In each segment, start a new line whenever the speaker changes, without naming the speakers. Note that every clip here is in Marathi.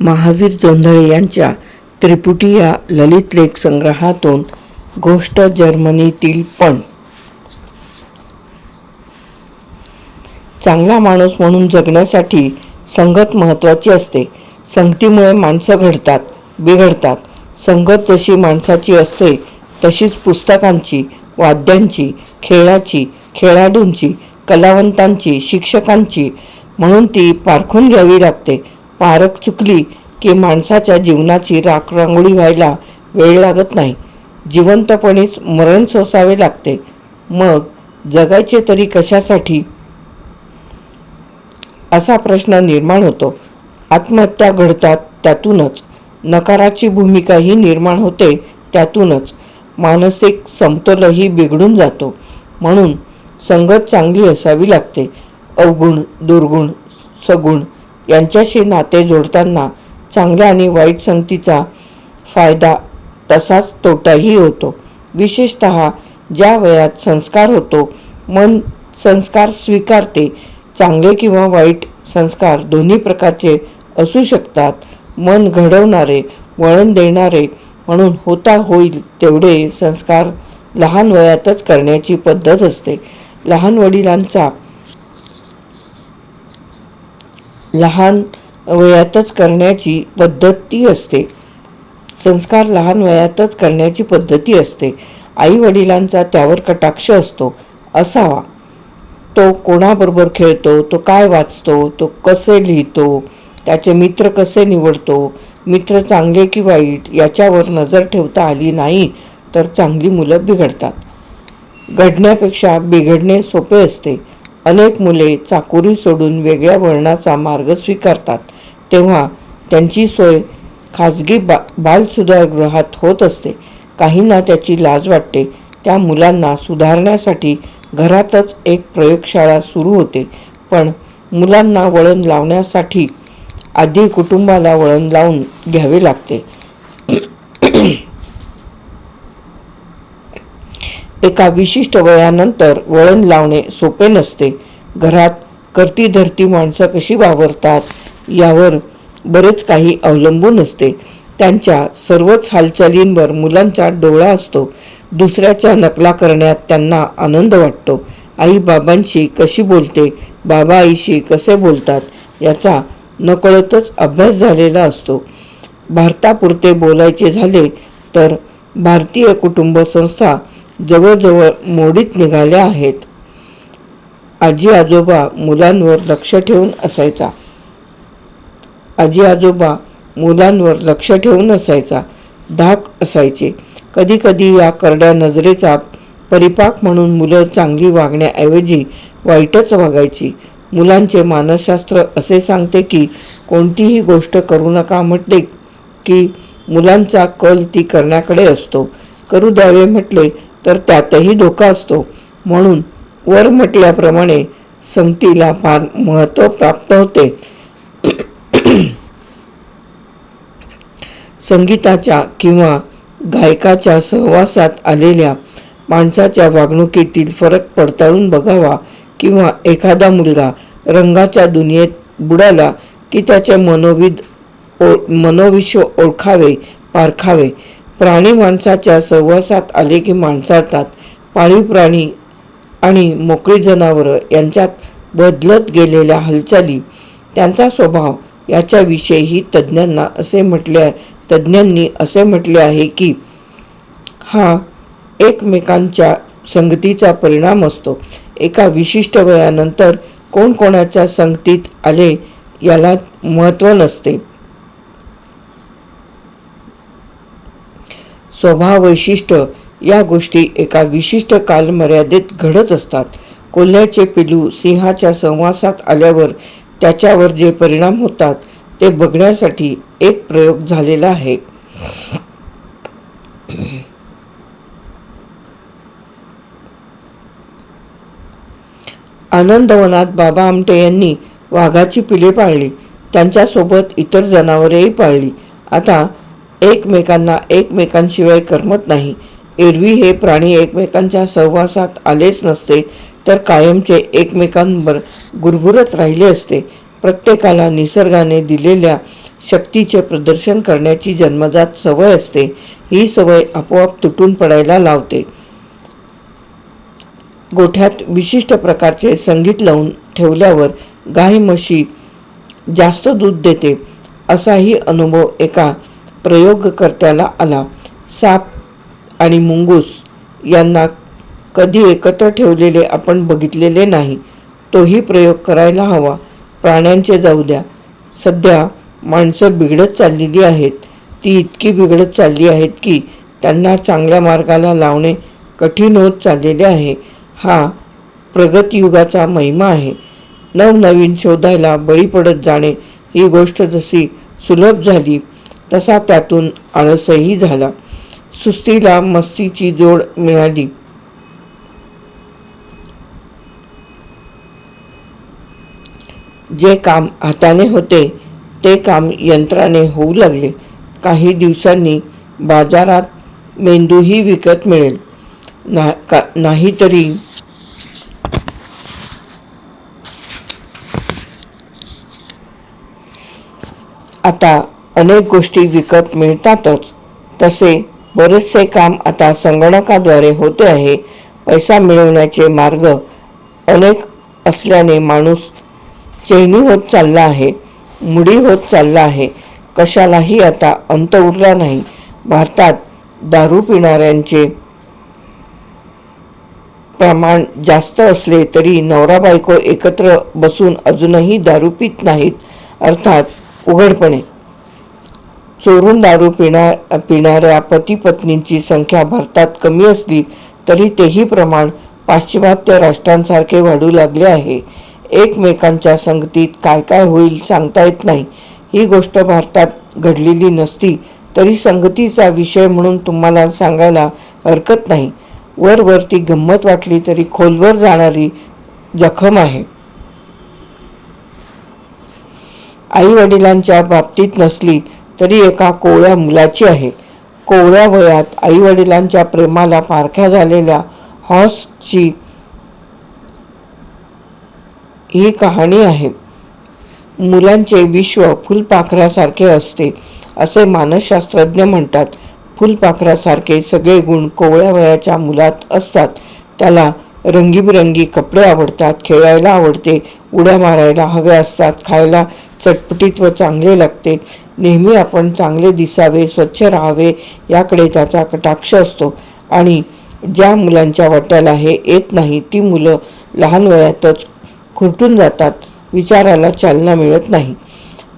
महावीर जोंधळे यांच्या त्रिपुटी या ललित लेख संग्रहातून गोष्ट जर्मनीतील पण. चांगला माणूस म्हणून जगण्यासाठी संगत महत्त्वाची असते. संगतीमुळे माणसं घडतात बिघडतात. संगत जशी माणसाची असते तशीच पुस्तकांची वाद्यांची खेळाची खेळाडूंची कलावंतांची शिक्षकांची म्हणून ती पारखून घ्यावी लागते. पारख चुकली की माणसाच्या जीवनाची राखरांगोळी व्हायला वेळ लागत नाही. जिवंतपणेच मरण सोसावे लागते. मग जगायचे तरी कशासाठी? असा प्रश्न निर्माण होतो. आत्महत्या घडतात त्यातूनच. नकाराची भूमिकाही निर्माण होते त्यातूनच. मानसिक समतोलही बिघडून जातो. म्हणून संगत चांगली असावी लागते. अवगुण दुर्गुण सगुण यांच्याशी नाते जोडताना चांगल्या आणि वाईट संगतीचा फायदा तसाच तोटाही होतो. विशेषत ज्या वयात संस्कार होतो मन संस्कार स्वीकारते चांगले किंवा वाईट संस्कार दोन्ही प्रकारचे असू शकतात. मन घडवणारे वळण देणारे म्हणून होता होईल तेवढे संस्कार लहान वयातच करण्याची पद्धत असते. लहान वडिलांचा लहान वयातच करण्याची पद्धती असते. संस्कार लहान वयातच करण्याची पद्धती असते. आई वडिलांचा त्यावर कटाक्ष असतो असावा. तो कोणाबरोबर खेळतो तो काय वाचतो तो कसे लिहितो त्याचे मित्र कसे निवडतो मित्र चांगले की वाईट याच्यावर नजर ठेवता आली नाही तर चांगली मुलं बिघडतात. घडण्यापेक्षा बिघडणे सोपे असते. अनेक मुले चाकोरी सोडून वेगळ्या वळणाचा मार्ग स्वीकारतात. तेव्हा त्यांची सोय खाजगी बा बालसुधारगृहात होत असते. काहींना त्याची लाज वाटते. त्या मुलांना सुधारण्यासाठी घरातच एक प्रयोगशाळा सुरू होते. पण मुलांना वळण लावण्यासाठी आधी कुटुंबाला वळण लावून घ्यावे लागते. एका विशिष्ट वयानंतर वळण लावणे सोपे नसते. घरात करती धरती माणसं कशी वावरतात यावर बरेच काही अवलंबून असते. त्यांच्या सर्वच हालचालींवर मुलांचा डोळा असतो. दुसऱ्याच्या नकला करण्यात त्यांना आनंद वाटतो. आई बाबांशी कशी बोलते बाबा आईशी कसे बोलतात याचा नकळतच अभ्यास झालेला असतो. भारतापुरते बोलायचे झाले तर भारतीय कुटुंब संस्था जवळजवळ मोडीत निघाल्या आहेत. आजी आजोबा मुलांवर लक्ष ठेवून असायचा. आजी आजोबा मुलांवर लक्ष ठेवून असायचा. धाक असायचे. कधीकधी या करड्या नजरेचा परिपाक म्हणून मुलं चांगली वागण्याऐवजी वाईटच वागायची. मुलांचे मानसशास्त्र असे सांगते की कोणतीही गोष्ट करू नका म्हटले की मुलांचा कल ती करण्याकडे असतो. करू द्यावे म्हटले तर त्यातही धोका असतो. म्हणून वर म्हटल्याप्रमाणे संगतीला फार महत्त्व प्राप्त होते. संगीताच्या किंवा गायकाच्या सहवासात आलेल्या माणसाच्या वागणुकीतील फरक पडताळून बघावा किंवा एखादा मुलगा रंगाच्या दुनियेत बुडाला की त्याचे मनोविद ओ मनोविश्व ओळखावे पारखावे. प्राणी माणसाच्या सहवासात आले की माणसाळतात. पाळीव प्राणी आणि मोकळी जनावरं यांच्यात बदलत गेलेल्या हालचाली त्यांचा स्वभाव याच्याविषयीही तज्ज्ञांना असे म्हटले तज्ज्ञांनी असे म्हटले आहे की हा एकमेकांच्या संगतीचा परिणाम असतो. एका विशिष्ट वयानंतर कोण कोणाच्या संगतीत आले याला महत्त्व नसते. स्वभाव वैशिष्ट्य या गोष्टी एका विशिष्ट कालमर्यादेत घडत असतात. कोल्ह्याचे पिलू सिंहाच्या संवासात आल्यावर त्याच्यावर जे परिणाम होतात ते बघण्यासाठी एक प्रयोग झालेला आहे. आनंदवनात बाबा आमटे यांनी वाघाची पिले पाळली. त्यांच्यासोबत इतर जनावरेही पाळली. आता एकमेकांना एकमेकांशिवाय करमत नाही. एरवी हे प्राणी एकमेकांच्या सहवासात आलेच नसते तर कायमचे एकमेकांवर गुरगुरत राहिले असते. प्रत्येकाला निसर्गाने दिलेल्या शक्तीचे प्रदर्शन करण्याची जन्मजात सवय असते. ही सवय आपोआप तुटून पडायला लावते. गोठ्यात विशिष्ट प्रकारचे संगीत लावून ठेवल्यावर गाय म्हशी जास्त दूध देते असाही अनुभव एका प्रयोगकर्त्याला आला. साप आणि मुंगूस यांना कधी एकत्र ठेवलेले आपण बघितलेले नाही. तोही प्रयोग करायला हवा. प्राण्यांचे जाऊ द्या. सध्या माणसं बिघडत चाललेली आहेत. ती इतकी बिघडत चालली आहेत की त्यांना चांगल्या मार्गाला लावणे कठीण होत चाललेले आहे. हा प्रगतयुगाचा महिमा आहे. नवनवीन शोधायला बळी पडत जाणे ही गोष्ट जशी सुलभ झाली तसा त्यातून आळसही झाला. सुस्तीला मस्तीची जोड मिळाली. जे काम हाताने होते ते काम यंत्राने होऊ लागले. काही दिवसांनी बाजारात मेंदूही विकत मिळेल. ना का नाहीतरी आता अनेक गोष्टी विकत मिळतातच. तसे बरेचसे काम आता संगणकाद्वारे होते आहे. पैसा मिळवण्याचे मार्ग अनेक असल्याने माणूस चैनी होत चालला आहे मुडी होत चालला आहे. कशालाही आता अंत उरला नाही. भारतात दारू पिणाऱ्यांचे प्रमाण जास्त असले तरी नवरा बायको एकत्र बसून अजूनही दारू पित नाहीत अर्थात उघडपणे. चोरून दारू पिणा पिणाऱ्या पती पत्नींची संख्या भारतात कमी असली तरी तेही प्रमाण पाश्चिमात्य राष्ट्रांसारखे वाढू लागले आहे. एकमेकांच्या संगतीत काय काय होईल सांगता येत नाही. ही गोष्ट भारतात घडलेली नसती तरी संगतीचा विषय म्हणून तुम्हाला सांगायला हरकत नाही. वरवर ती गंमत वाटली तरी खोलवर जाणारी जखम आहे. आई वडिलांच्या बाबतीत नसली तरी एका कोवळ्या मुलाची आहे. कोवळ्या वयात आईवडिलांच्या प्रेमाला पारख्या झालेल्या हॉसची ही कहाणी आहे. मुलांचे विश्व फुलपाखरासारखे असते असे मानसशास्त्रज्ञ म्हणतात. फुलपाखरासारखे सगळे गुण कोवळ्या वयाच्या मुलात असतात. त्याला रंगीबिरंगी कपडे आवडतात खेळायला आवडते उड्या मारायला हव्या असतात खायला चटपटीत व चांगले लागते. नेहमी आपण चांगले दिसावे स्वच्छ राहावे याकडे त्याचा कटाक्ष असतो. आणि ज्या मुलांच्या वाट्याला हे येत नाही ती मुलं लहान वयातच खुरटून जातात विचाराला चालना मिळत नाही.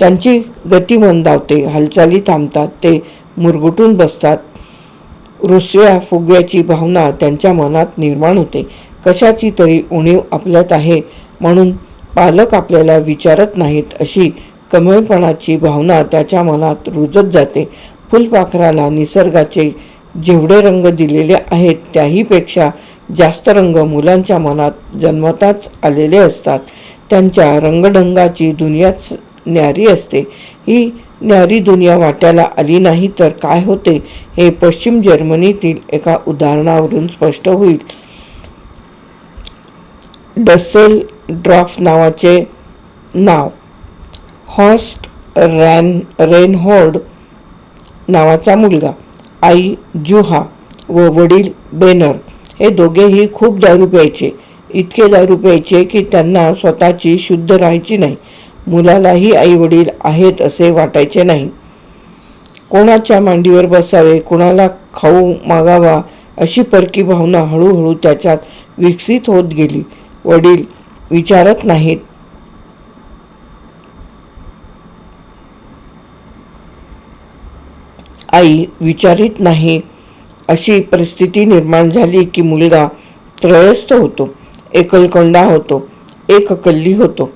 त्यांची गती मंदावते हालचाली थांबतात ते मुरगुटून बसतात. रुसव्या फुगव्याची भावना त्यांच्या मनात निर्माण होते. कशाची तरी उणीव आपल्यात आहे म्हणून पालक आपल्याला विचारत नाहीत अशी कमळपणाची भावना त्याच्या मनात रुजत जाते. फुलपाखराला निसर्गाचे जेवढे रंग दिलेले आहेत त्याहीपेक्षा जास्त रंग मुलांच्या मनात जन्मताच आलेले असतात. त्यांच्या रंगढंगाची दुनियाच न्यारी असते. ही न्यारी दुनिया वाट्याला आली नाही तर काय होते हे पश्चिम जर्मनीतील एका उदाहरणावरून स्पष्ट होईल. डसेल ड्रॉफ नावाचे नाव. हॉस्ट रॅन रेनहोर्ड नावाचा मुलगा. आई जुहा व वडील बेनर. हे दोघेही खूप दारू प्यायचे. इतके दारू प्यायचे की त्यांना स्वतःची शुद्ध राहायची नाही. मुलालाही आई वडील आहेत असे वाटायचे नाही. कोणाच्या मांडीवर बसावे कोणाला खाऊ मागावा अशी परकी भावना हळूहळू त्याच्यात विकसित होत गेली. वडील विचारत नाहीत. आई विचारित नाही. अशी परिस्थिती निर्माण झाली की मुलगा त्रयस्थ होतो. एकलकोंडा होतो. एककल्ली होतो.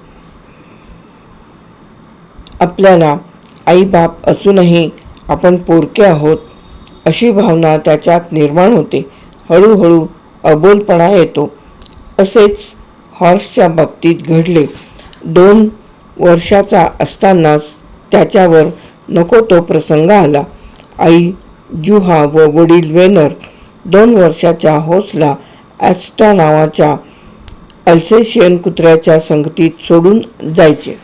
आपल्याला आई बाप असूनही आपण पोरके आहोत अशी भावना त्याच्यात निर्माण होते. हळूहळू अबोलपणा येतो. असेच हॉर्सच्या बाबतीत घडले. दोन वर्षाचा असतानाच त्याच्यावर नको तो प्रसंग आला. आई जुहा व वडील वेनर दोन वर्षाच्या होसला ॲस्टा नावाच्या अल्सेशियन कुत्र्याच्या संगतीत सोडून जायचे.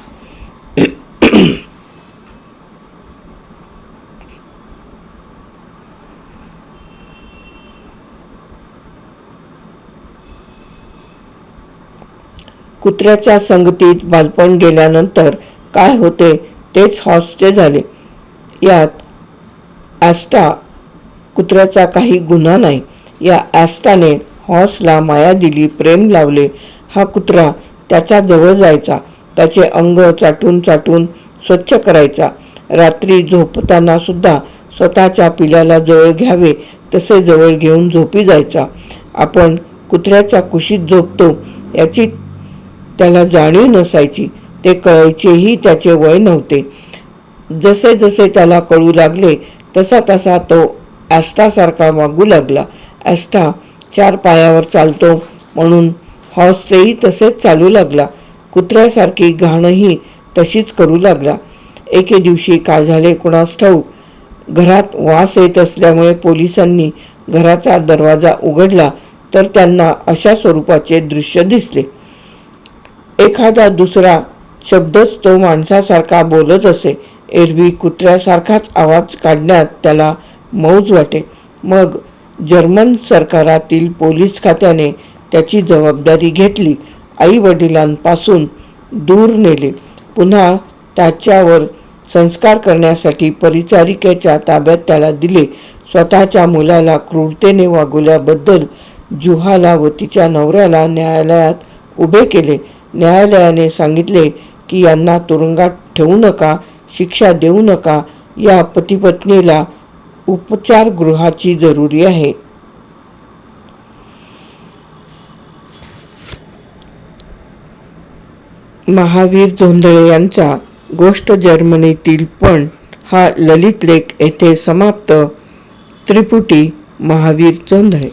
कुत्र्याच्या संगतीत बालपण गेल्यानंतर काय होते तेच हॉसचे झाले. यात ॲस्टा कुत्र्याचा काही गुन्हा नाही. या ॲस्टाने हॉसला माया दिली प्रेम लावले. हा कुत्रा त्याच्याजवळ जायचा. त्याचे अंग चाटून चाटून स्वच्छ करायचा. रात्री झोपताना सुद्धा स्वतःच्या पिल्याला जवळ घ्यावे तसे जवळ घेऊन झोपी जायचा. आपण कुत्र्याच्या कुशीत झोपतो याची त्याला जाणीव नसायची. ते कळायचेही त्याचे वय नव्हते. जसे जसे त्याला कळू लागले तसा तसा तो ॲस्टासारखा वागू लागला. ॲस्टा चार पायावर चालतो म्हणून हॉर्सतेही तसेच चालू लागला. कुत्र्यासारखी घाणही तशीच करू लागला. एके दिवशी काय झाले कुणास ठाऊक? घरात वास येत असल्यामुळे पोलिसांनी घराचा दरवाजा उघडला तर त्यांना अशा स्वरूपाचे दृश्य दिसले. एखादा दुसरा शब्दच तो माणसासारखा बोलत असे. एरवी कुत्र्यासारखाच आवाज काढण्यात त्याला मौज वाटे. मग जर्मन सरकारातील पोलीस खात्याने त्याची जबाबदारी घेतली. आई वडिलांपासून दूर नेले. पुन्हा त्याच्यावर संस्कार करण्यासाठी परिचारिकेच्या ताब्यात त्याला दिले. स्वतःच्या मुलाला क्रूरतेने वागवल्याबद्दल जुहाला व तिच्या नवऱ्याला न्यायालयात उभे केले. न्यायालयाने सांगितले की यांना तुरुंगात ठेवू नका शिक्षा देऊ नका या पतीपत्नीला उपचारगृहाची जरुरी आहे. महावीर जोंधळे यांचा गोष्ट जर्मनीतील पण हा ललित लेख येथे समाप्त. त्रिपुटी महावीर जोंधळे.